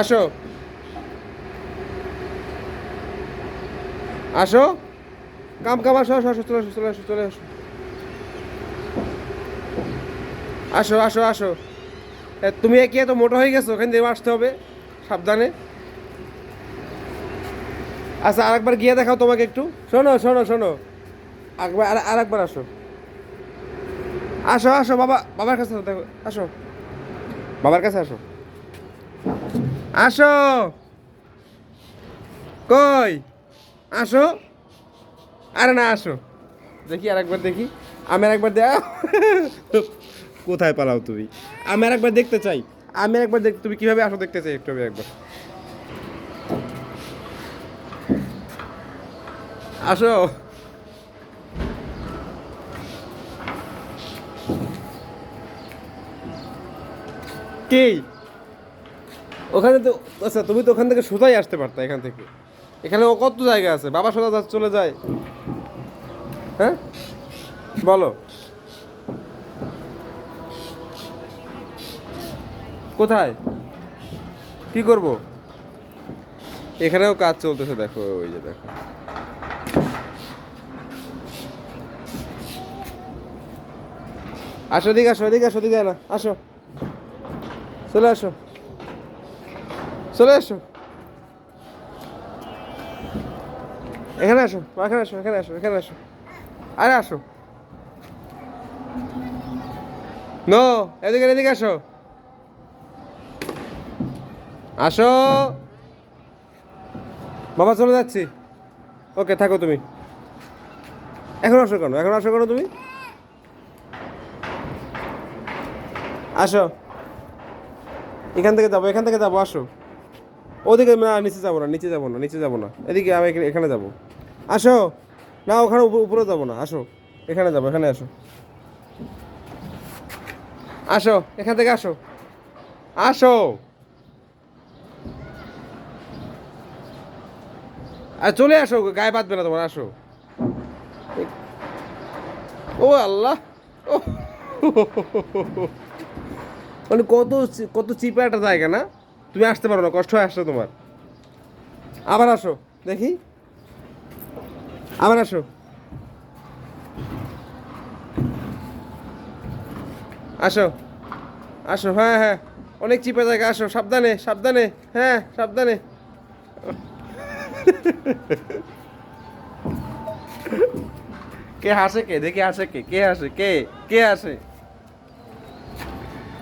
আসো। আসো। কাম কাম, আসো আসো আসো, চলে আসো চলে আসো চলে আসো। আসো আসো আসো। তুমি কি এত মোটা হয়ে গেছো? ওখান দিয়ে আসতে হবে। সাবধানে। আচ্ছা আরেকবার গিয়ে দেখাও তোমাকে একটু। শোনো শোনো শোনো। একবার আর, আরেকবার আসো। আসো আসো, বাবা, বাবার কাছে দেখো, আসো। বাবার কাছে আসো। আসো। কই? আসো। আরে না, আসো। দেখি আর একবার দেখি। আমি আর একবার দে কোথায় পালাও তুমি? আমি আর একবার দেখতে চাই। আমি আর একবার দেখ তুমি কীভাবে আসো দেখতে চাই একটু একবার। আসো। কে? ওখানে তো আচ্ছা তুমি তো ওখান থেকে সোজাই আসতে পারতা এখান থেকে। এখানে ও কত জায়গা আছে? বাবা সোজা চলে যায়। হ্যাঁ? বলো। কোথায়? কি করব? এখানেও কাজ চলতেছে, দেখো, ওই যে দেখো। আসো দিকে আসো, এদিকে আসো দিকে না, আসো। চলে আসো। চলে আসো। এখানে আসো এখানে আসো এখানে আসো এখানে আসো। আরে আসো। নো, এদিকে এদিকে আসো। আসো। বাবা, চলে যাচ্ছি। ওকে, থাকো তুমি। এখন আসো কেন? এখন আসো কেন তুমি? আসো। এখান থেকে যাব, এখান থেকে যাব, আসো। ওদিকে না, নিচে যাব না, নিচে যাব না, নিচে যাব না। এদিকে আমি এখানে- যাব। আসো। না, ওখানে উপ- উপরে যাব না, আসো। এখানে যাব, এখানে আসো। আসো, এখান থেকে আসো। আসো। আর চলে আসো, গায়ে বাঁধবে না তোমার, আসো। ও আল্লাহ। মানে কত কত চিপা একটা জায়গা না? তুমি আসতে পারো না, কষ্ট হয়ে আসছো তোমার। আবার আসো, দেখি। আবার আসো। আসো। আসো হ্যাঁ হ্যাঁ। অনেক চিপা জায়গা, আসো। সাবধানে সাবধানে হ্যাঁ সাবধানে। কে হাসে কে? দেখি হাসে কে? কে হাসে? কে? কে হাসে?